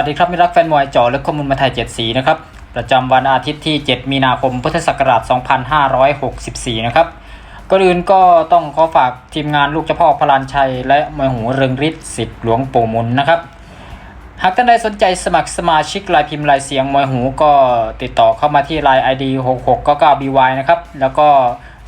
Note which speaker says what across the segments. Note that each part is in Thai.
Speaker 1: วัสดีครับมิรักแฟนมวยจอลึกข้อมูลมาไทย7สีนะครับ ประจำวันอาทิตย์ที่ 7 มีนาคมพุทธศักราช 2564 นะครับก่อนอื่นก็ต้องขอฝากทีมงานลูกเจ้าพ่อพลานชัย และมวยหูเริงฤทธิ์สิทธิ์หลวงปู่มุนนะครับ หากท่านใดสนใจสมัครสมาชิกลายพิมพ์ลายเสียงมวยหูก็ติดต่อเข้ามาที่ไลน์ ID 6699BY นะครับแล้วก็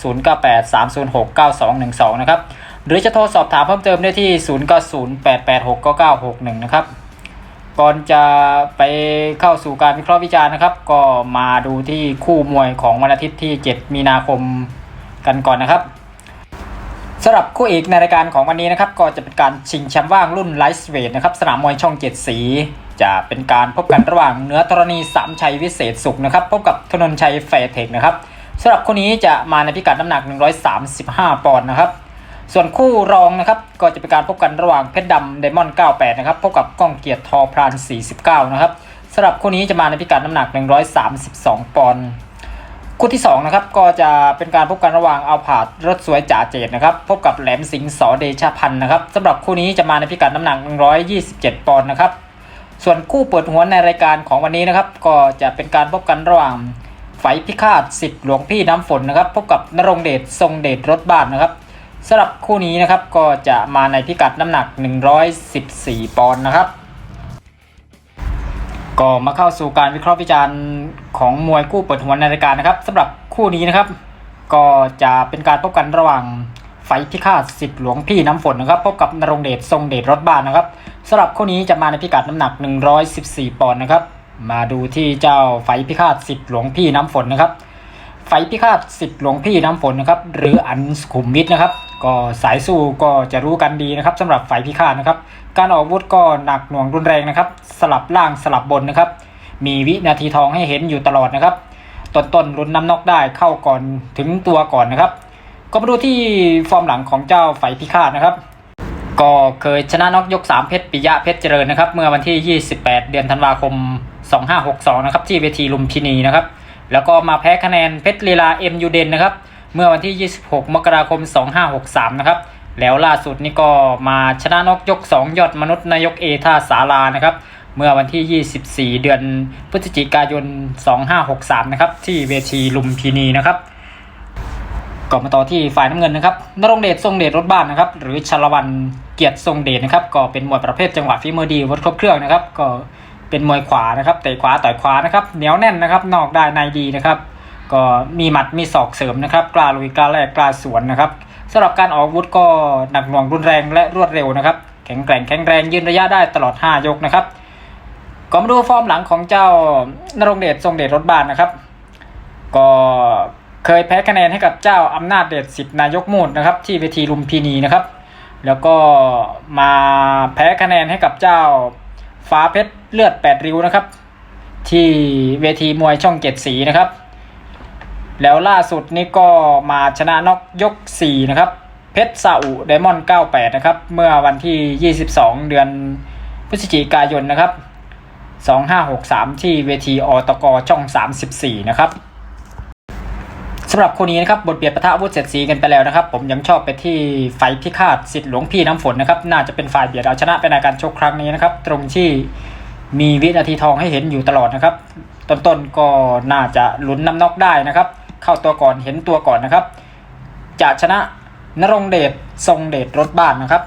Speaker 1: 0983069212 นะครับหรือจะโทรสอบถามเพิ่มเติมได้ที่ 0908869961 นะครับ ก่อนจะไปเข้าสู่การวิเคราะห์วิจารณ์นะครับ ก็มาดูที่คู่มวยของวันอาทิตย์ที่ 7 มีนาคมกันก่อนนะครับสำหรับคู่เอกในรายการของวันนี้นะครับ ก็จะเป็นการชิงแชมป์ว่างรุ่นไลท์เวทนะครับสนามมวยช่อง7สี จะเป็นการพบกันระหว่างเนื้อธรณีสามชัยวิเศษสุขนะครับ พบกับธนนชัยแฟร์เทคนะครับสำหรับคู่นี้จะมาในพิกัดน้ำหนัก 135 ปอนด์นะครับ ส่วนคู่รองนะครับก็จะเป็นการพบกันระหว่างเพชรดำไดมอนด์98 นะครับพบกับก้องเกียรติทอพราน 49 นะครับสำหรับคู่นี้จะมาในพิกัดน้ำหนัก 132 ปอนด์คู่ที่2นะครับก็จะเป็นการพบกันระหว่างเอาผาดรถสวยจ่าเจดนะครับพบกับแหลมสิงห์สอเดชาพันธ์นะครับสำหรับคู่นี้จะมาในพิกัดน้ำหนัก 127 ปอนด์นะครับส่วนคู่เปิดหัวในรายการของวันนี้นะครับก็จะเป็นการพบกันระหว่างไฟพิฆาตสิทธิ์หลวงพี่น้ำฝนนะครับพบกับนรงเดชทรงเดชรถบ้านนะครับ สำหรับคู่นี้นะครับก็จะมาในพิกัดน้ำหนัก 114 ปอนด์นะครับ ก็มาเข้าสู่การวิเคราะห์วิจารณ์ของมวยคู่เปิดหัวในรายการนะครับสำหรับคู่นี้นะครับ ก็จะเป็นการพบกันระหว่างไฟพิฆาตสิทธิ์หลวงพี่น้ำฝนนะครับ พบกับนรงเดชทรงเดชรถบ้านนะครับสำหรับคู่นี้จะมาในพิกัดน้ำหนัก 114 ปอนด์นะครับ มาดูที่เจ้าไฟพิฆาตสิทธิ์หลวงพี่น้ำฝนนะครับ ไฟพิฆาตสิทธิ์หลวงพี่น้ำฝนนะครับ หรืออันสุขุมวิทนะครับ ก็สายสู้ก็จะรู้กันดีนะครับสำหรับไฟพิฆาตนะครับ การออกวุธก็หนักหน่วงรุนแรงนะครับ สลับล่างสลับบนนะครับ มีวินาทีทองให้เห็นอยู่ตลอดนะครับต้นต้นลุ้นน้ำนอกได้เข้าก่อนถึงตัวก่อนนะครับ ก็มาดูที่ฟอร์มหลังของเจ้าไฟพิฆาตนะครับก็เคยชนะนอกยก 3 เพชรปิยะเพชรเจริญนะครับ เมื่อวันที่ 28 เดือนธันวาคม 2562 นะครับ ที่เวทีลุมพินีนะครับ แล้วก็มาแพ้คะแนนเพชรลีลาเอ็มยูเดนนะครับ เมื่อวันที่ 26 มกราคม 2563 นะครับ แล้วล่าสุดนี่ก็มาชนะนกยก 2 ยอดมนุษย์นายกเอท่าสารานะครับ เมื่อวันที่ 24 เดือนพฤศจิกายน 2563 นะครับ ที่เวทีลุมพินีนะครับก็มาต่อที่ฝ่ายน้ำเงินนะครับนรงเดชทรงเดชรถบ้านนะครับ หรือชลวันเกียรติทรงเดชนะครับ ก็เป็นมวยประเภทจังหวะฝีมือดีวัดครบเครื่องนะครับ ก็ เป็นมวยขวานะครับเตะขวาต่อยขวานะครับเหนียวแน่นนะครับ นอกได้ในดีนะครับ ก็มีหมัดมีศอกเสริมนะครับ กล้าลุยกล้าแลกกล้าสวนนะครับสำหรับการออกวุธก็หนักหน่วงรุนแรงและรวดเร็วนะครับ แข็งแกร่งแข็งแรงยืนระยะได้ตลอด 5 ยกนะครับก็มาดูฟอร์มหลังของเจ้านรงเดชทรงเดชรถบ้านนะครับ ก็เคยแพ้คะแนนให้กับเจ้าอำนาจเดชสิทธิ์นายกมูดนะครับ ที่เวทีลุมพินีนะครับ แล้วก็มาแพ้คะแนนให้กับเจ้า ฟ้าเพชรเลือดแปดริ้วนะครับ ที่เวทีมวยช่องเจ็ดสีนะครับ แล้วล่าสุดนี่ก็มาชนะนอกยก4นะครับ เพชรซาอุไดมอนด์98นะครับ เมื่อวันที่22เดือนพฤศจิกายนนะครับ2563ที่เวทีอตกช่อง34นะครับ สำหรับคู่นี้นะครับบทเบียดปะทะอาวุธเสร็จสีกันไปแล้วนะครับ ผมยังชอบไปที่ไฟพิฆาตสิทธิ์หลวงพี่น้ำฝนนะครับน่าจะเป็นฝ่ายเบียดเอาชนะไปในการชกครั้งนี้นะครับ ตรงที่มีวินาทีทองให้เห็นอยู่ตลอดนะครับต้นๆก็น่าจะลุ้นน้ำนอกได้นะครับ เข้าตัวก่อนเห็นตัวก่อนนะครับ จะชนะนรงเดชทรงเดชรถบ้านนะครับ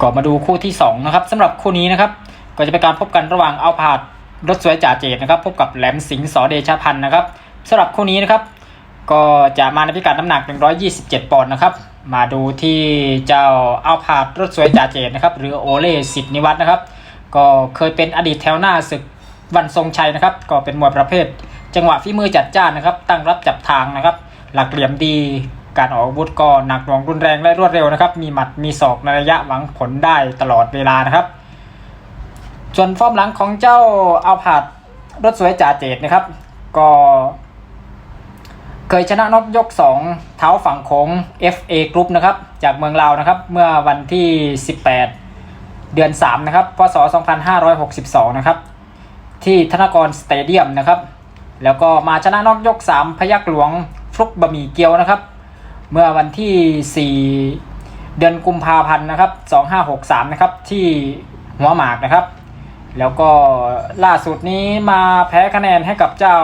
Speaker 1: ก็มาดูคู่ที่2นะครับสำหรับคู่นี้นะครับก็จะเป็นการพบกันระหว่างเอาผาดรถสวยจ่าเจดนะครับ พบกับแหลมสิงห์สอเดชพันธ์นะครับ สำหรับคู่นี้นะครับ ก็จะมาในพิกัดน้ำหนัก 127 ปอนด์นะครับ มาดูที่เจ้าอาผาดรถสวยจ่าเจดนะครับ หรือโอเล่สิทธินิวัฒน์นะครับ ก็เคยเป็นอดีตแถวหน้าศึกวันทรงชัยนะครับ ก็เป็นมวยประเภท จังหวะฝีมือจัดจ้านนะครับ ตั้งรับจับทางนะครับ หลักเหลี่ยมดีการออกอาวุธก็หนักหน่วงรุนแรงและรวดเร็วนะครับ มีหมัดมีศอกในระยะหวังผลได้ตลอดเวลานะครับ ส่วนฟอร์มหลังของเจ้าอาผาดรถสวยจ่าเจดนะครับ ก็ เคยชนะน็อกยก 2 เท้าฝั่งโค้ง FA Group นะครับจากเมืองลาวนะครับเมื่อวันที่ 18 เดือน 3 นะครับพศ 2562 นะครับที่ธนกรสเตเดียมนะครับแล้วก็มาชนะน็อกยก 3 พยักหลวงฟลุกบะหมี่เกียวนะครับ เมื่อวันที่ 4 เดือนกุมภาพันธ์นะครับ 2563 นะครับที่หัวหมากนะครับ แล้วก็ล่าสุดนี้มาแพ้คะแนนให้กับเจ้า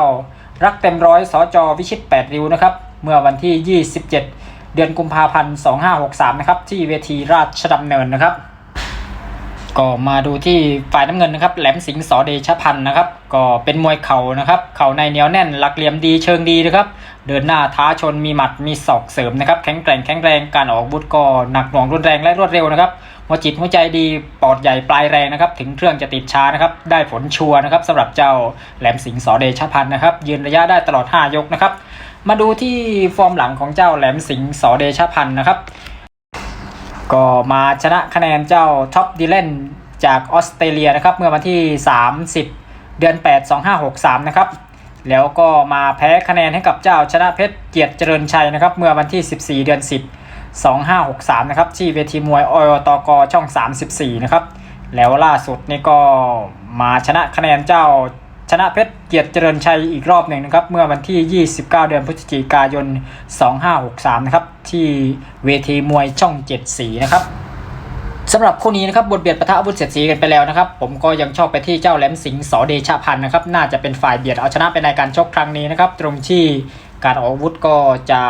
Speaker 1: รักเต็มร้อยสจวิชิต 8 ริ้วนะครับ เมื่อวันที่ 27 เดือนกุมภาพันธ์ 2563 นะครับ ที่เวทีราชดำเนินนะครับ ก็มาดูที่ฝ่ายน้ำเงินนะครับ แหลมสิงห์สอเดชพันธ์นะครับ ก็เป็นมวยเข่านะครับ เข่าในเหนียวแน่น หลักเหลี่ยมดีเชิงดีนะครับ เดินหน้าท้าชนมีหมัดมีศอกเสริมนะครับ แข็งแกร่งแข็งแรง การออกอาวุธก็หนักหน่วงรุนแรงและรวดเร็วนะครับ หัวจิตหัวใจดีปอดใหญ่ปลายแรงนะครับถึงเครื่องจะติดช้านะครับได้ผลชัวร์นะครับสำหรับเจ้าแหลมสิงห์สอเดชพันธ์นะครับยืนระยะได้ตลอด 5 ยกนะครับ มาดูที่ฟอร์มหลังของเจ้าแหลมสิงห์สอเดชพันธ์นะครับ ก็มาชนะคะแนนเจ้าท็อปดีเลนจากออสเตรเลียนะครับเมื่อวันที่ 30 เดือน 8 2563 นะครับแล้วก็มาแพ้คะแนนให้กับเจ้าชนะเพชรเกียรติเจริญชัยนะครับเมื่อวันที่ 14 เดือน 10 2563 นะครับ ที่เวทีมวยออยตกช่อง 34 นะครับ แล้วล่าสุดนี่ก็มาชนะคะแนนเจ้าชนะเพชรเกียรติเจริญชัยอีกรอบหนึ่งนะครับ เมื่อวันที่ 29 เดือนพฤศจิกายน 2563 นะครับ ที่เวทีมวยช่อง 7 สีนะครับสำหรับคู่นี้นะครับบทเบียดปะทะอาวุธเสียดสีกันไปแล้วนะครับ ผมก็ยังชอบไปที่เจ้าแหลมสิงห์สอเดชะพันธ์นะครับ น่าจะเป็นฝ่ายเบียดเอาชนะไปในการชกครั้งนี้นะครับ ตรงที่การออกอาวุธก็จะ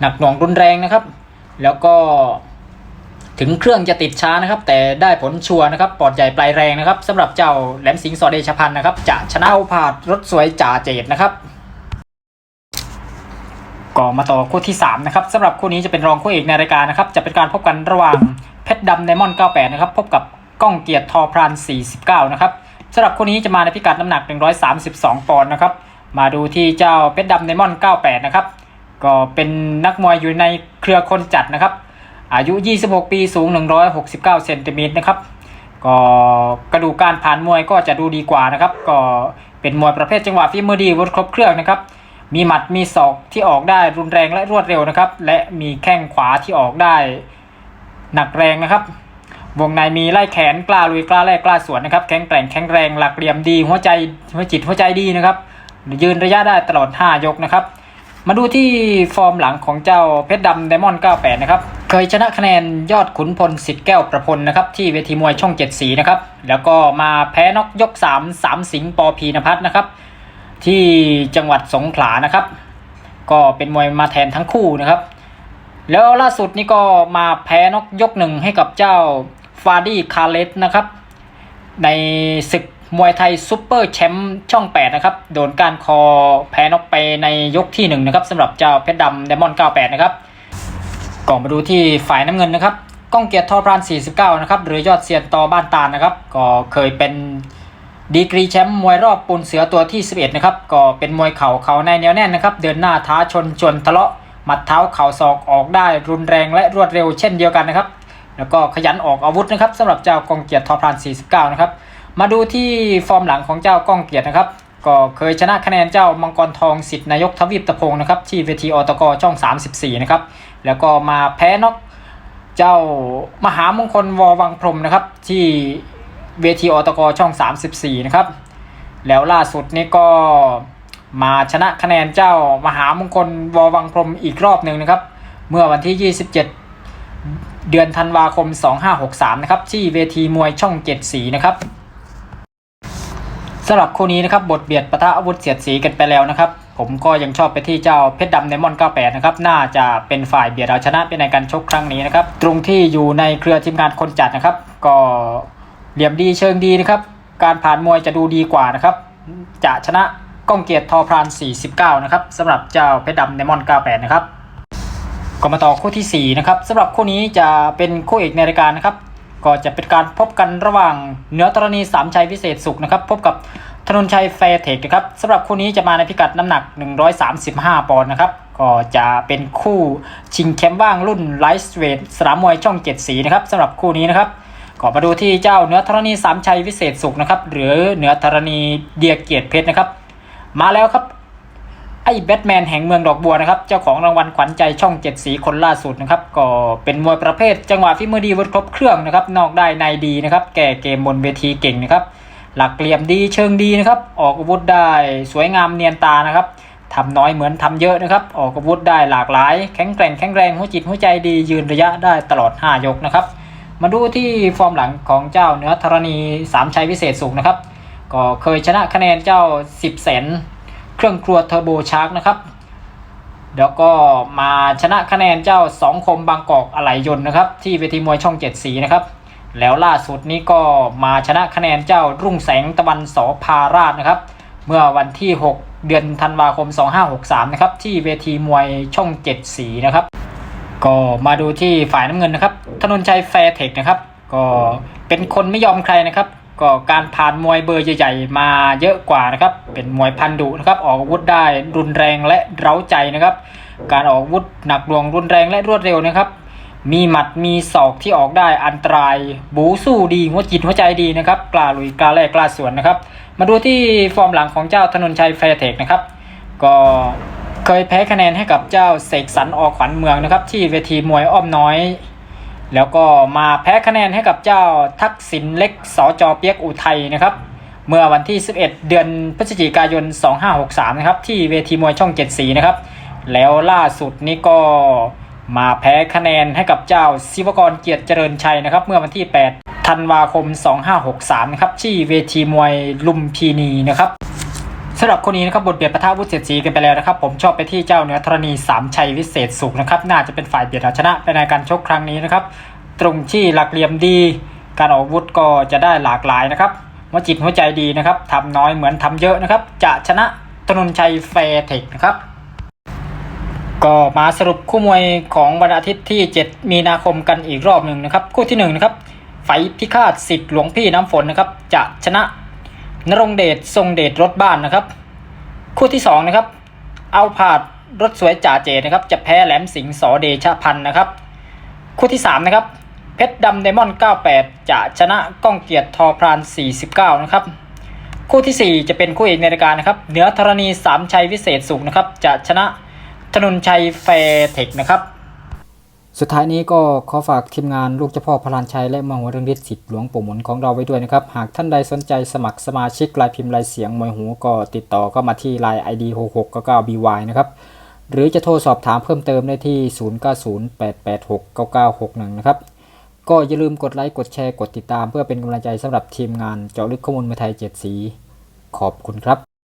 Speaker 1: หนักหน่วงรุนแรงนะครับ แล้วก็ถึงเครื่องจะติดช้านะครับ แต่ได้ผลชัวร์นะครับปอดใหญ่ปลายแรงนะครับสำหรับเจ้าแหลมสิงห์สอเดชพันธ์นะครับ จะชนะเอาผาดรถสวยจ่าเจดนะครับก็มาต่อคู่ที่ 3 นะครับสำหรับคู่นี้จะเป็นรองคู่เอกในรายการนะครับ จะเป็นการพบกันระหว่างเพชรดำไดมอนด์98 นะครับ พบกับก้องเกียรติทอพราน 49 นะครับสำหรับคู่นี้จะมาในพิกัดน้ำหนัก 132 ปอนด์นะครับ มาดูที่เจ้าเพชรดำไดมอนด์98 นะครับ ก็เป็นนักมวยอยู่ในเครือคนจัดนะครับ อายุ 26 ปีสูง 169เซนติเมตรนะครับ ก็กระดูกการผ่านมวยก็จะดูดีกว่านะครับ ก็เป็นมวยประเภทจังหวะฝีมือดีวุฒิครบเครื่องนะครับ มีหมัดมีศอกที่ออกได้รุนแรงและรวดเร็วนะครับ และมีแข้งขวาที่ออกได้หนักแรงนะครับ วงในมีไล่แขนกล้าลุยกล้าแลกกล้าสวนนะครับ แข็งแกร่งแข็งแรงหลักเหลี่ยมดีหัวใจหัวจิตหัวใจดีนะครับยืนระยะได้ตลอด 5 ยกนะครับ มาดูที่ฟอร์มหลังของเจ้าเพชรดำไดมอนด์98 นะครับ เคยชนะคะแนนยอดขุนพลสิทธิ์แก้วประพลนะครับที่เวทีมวยช่องเจ็ดสีนะครับ แล้วก็มาแพ้นอกยก 3 3 สิงปอพีนภัทรนะครับ ที่จังหวัดสงขลานะครับ ก็เป็นมวยมาแทนทั้งคู่นะครับ แล้วล่าสุดนี่ก็มาแพ้นกยกหนึ่งให้กับเจ้าฟาดี้คาเลสนะครับ ในศึก มวยไทยซุปเปอร์แชมป์ช่อง 8 นะครับ โดนการคอแพ้นอกไปในยกที่1นะครับสำหรับเจ้าเพชรดำไดมอน 98 นะครับก่อนมาดูที่ฝ่ายน้ำเงินนะครับก้องเกียรติทอพราน 49 นะครับหรือยอดเซียนต่อบ้านตาลนะครับ ก็เคยเป็นดีกรีแชมป์มวยรอบปูนเสือตัวที่ 11 นะครับ ก็เป็นมวยเข่าเข่าในเหนียวแน่นนะครับ เดินหน้าท้าชนชนทะเลาะหมัดเท้าเข่าศอกออกได้รุนแรงและรวดเร็วเช่นเดียวกันนะครับ แล้วก็ขยันออกอาวุธนะครับสำหรับเจ้ากองเกียรติทอพราน 49 นะครับ มาดูที่ฟอร์มหลังของเจ้าก้องเกียรตินะครับ ก็เคยชนะคะแนนเจ้ามังกรทองสิทธินายกทวีปตะพงศ์นะครับที่เวทีอตกช่อง 34 นะครับ แล้วก็มาแพ้นอกเจ้ามหามงคลววังพรมนะครับ ที่เวทีอตกช่อง 34 นะครับ แล้วล่าสุดนี่ก็มาชนะคะแนนเจ้ามหามงคลววังพรมอีกรอบหนึ่งนะครับ เมื่อวันที่ 27 เดือนธันวาคม 2563 นะครับ ที่เวทีมวยช่อง 7 สีนะครับ สำหรับคู่นี้นะครับบทเบียดปะทะอาวุธเสียดสีกันไปแล้วนะครับ ผมก็ยังชอบไปที่เจ้าเพชรดำไดมอน 98 นะครับ น่าจะเป็นฝ่ายเบียดเอาชนะไปในการชกครั้งนี้นะครับ ตรงที่อยู่ในเครือทีมงานคนจัดนะครับ ก็เหลี่ยมดีเชิงดีนะครับ การผ่านมวยจะดูดีกว่านะครับ จะชนะก้องเกียรติทอพราน 49 นะครับสำหรับเจ้าเพชรดำไดมอน 98 นะครับก็มาต่อคู่ที่4นะครับสำหรับคู่นี้จะเป็นคู่เอกในรายการนะครับ ก็จะเป็นการพบกันระหว่างเหนือธรณีสามชัยวิเศษสุขนะครับ พบกับธนนชัยแฟร์เทคนะครับสำหรับคู่นี้จะมาในพิกัดน้ำหนัก 135 ปอนด์นะครับ ก็จะเป็นคู่ชิงแชมป์ว่างรุ่นไลท์เวทสนามมวยช่องเจ็ดสีนะครับสำหรับคู่นี้นะครับก็มาดูที่เจ้าเหนือธรณีสามชัยวิเศษสุขนะครับ หรือเหนือธรณีเดียเกียรติเพชรนะครับ มาแล้วครับ ไอ้แบทแมนแห่งเมืองดอกบัวนะครับเจ้าของรางวัลขวัญใจช่องเจ็ดสีคนล่าสุดนะครับก็เป็นมวยประเภท จังหวะฝีมือดีวัดครบเครื่องนะครับนอกได้ในดีนะครับแก่เกมบนเวทีเก่งนะครับหลักเหลี่ยมดีเชิงดีนะครับออกอาวุธได้สวยงามเนียนตานะครับทำน้อยเหมือนทำเยอะนะครับออกอาวุธได้หลากหลาย แข็งแกร่งแข็งแรงหัวจิตหัวใจดียืนระยะได้ตลอด 5 ยกนะครับมาดูที่ฟอร์มหลังของเจ้าเนื้อธรณีสามชัยวิเศษสุขนะครับก็เคยชนะคะแนนเจ้า 10 แสน เครื่องครัวเทอร์โบชาร์กนะครับ แล้วก็มาชนะคะแนนเจ้าสองคมบางกอกอะไหลยนต์นะครับที่เวทีมวยช่องเจ็ดสีนะครับ แล้วล่าสุดนี้ก็มาชนะคะแนนเจ้ารุ่งแสงตะวันสอพาราชนะครับ เมื่อวันที่ 6 เดือนธันวาคม 2563 นะครับที่เวทีมวยช่องเจ็ดสีนะครับ ก็มาดูที่ฝ่ายน้ำเงินนะครับ ธนนชัยแฟร์เทคนะครับ ก็เป็นคนไม่ยอมใครนะครับ ก็การผ่านมวยเบอร์ใหญ่ๆมาเยอะกว่านะครับ เป็นมวยพันดุนะครับ ออกอาวุธได้รุนแรงและเร้าใจนะครับ การออกอาวุธหนักหน่วงรุนแรงและรวดเร็วนะครับ มีหมัดมีศอกที่ออกได้อันตราย บูสู้ดีหัวจิตหัวใจดีนะครับกล้าลุยกล้าแลกกล้าสวนนะครับ มาดูที่ฟอร์มหลังของเจ้าธนนชัยแฟร์เทคนะครับ ก็เคยแพ้คะแนนให้กับเจ้าเสกสรรออกขวัญเมืองนะครับ ที่เวทีมวยอ้อมน้อย แล้วก็มาแพ้คะแนนให้กับเจ้าทักษิณเล็กสจอเปียกอุทัยนะครับ เมื่อวันที่ 11 เดือนพฤศจิกายน 2563 นะครับ ที่เวทีมวยช่องเจ็ดสีนะครับ แล้วล่าสุดนี้ก็มาแพ้คะแนนให้กับเจ้าศิวกรเกียรติเจริญชัยนะครับ เมื่อวันที่ 8 ธันวาคม 2563 นะครับ ที่เวทีมวยลุมพินีนะครับ สำหรับคนนี้นะครับบทเบียดปะทะวุฒิเสียดสีกันไปแล้วนะครับ ผมชอบไปที่เจ้าเนื้อธรณีสามชัยวิเศษสุขนะครับ น่าจะเป็นฝ่ายเบียดเอาชนะไปในการชกครั้งนี้นะครับ ตรงที่หลักเหลี่ยมดี การออกวุธก็จะได้หลากหลายนะครับหัวจิตหัวใจดีนะครับทำน้อยเหมือนทำเยอะนะครับ จะชนะธนนชัยแฟร์เทคนะครับ ก็มาสรุปคู่มวยของวันอาทิตย์ที่ 7 มีนาคมกันอีกรอบหนึ่งนะครับ คู่ที่1นงนะครับไฟพิฆาตสิทธิ์หลวงพี่น้ำฝนนะครับ จะชนะ นรงเดชทรงเดชรถบ้านนะครับ คู่ที่ 2 นะครับ เอาผาดรถสวยจ่าเจนะครับ จะแพ้แหลมสิงห์สอเดชพันธ์นะครับ คู่ที่ 3 นะครับ เพชรดำไดมอนด์98 จะชนะก้องเกียรติทอพราน 49 นะครับ คู่ทีสี่4 จะเป็นคู่เอกในรายการนะครับ เหนือธรณีสามชัยวิเศษสุขนะครับ จะชนะธนนชัยแฟร์เทคนะครับ สุดท้ายนี้ก็ขอฝากทีมงานลูกเจ้าพ่อพลานชัยและมหัวเรื่องฤทธิ์สิทธิ์หลวงปู่หมุนของเราไว้ด้วยนะครับ หากท่านใดสนใจสมัครสมาชิกลายพิมพ์ลายเสียงมวยหูก็ติดต่อก็มาที่ Line ID 6699BY นะครับหรือจะโทรสอบถามเพิ่มเติมได้ที่ 0908869961 นะครับ ก็อย่าลืมกดไลค์ กดแชร์ กดติดตามเพื่อเป็นกำลังใจสำหรับทีมงานเจาะลึกข้อมูลมวยไทย 7 สี ขอบคุณครับ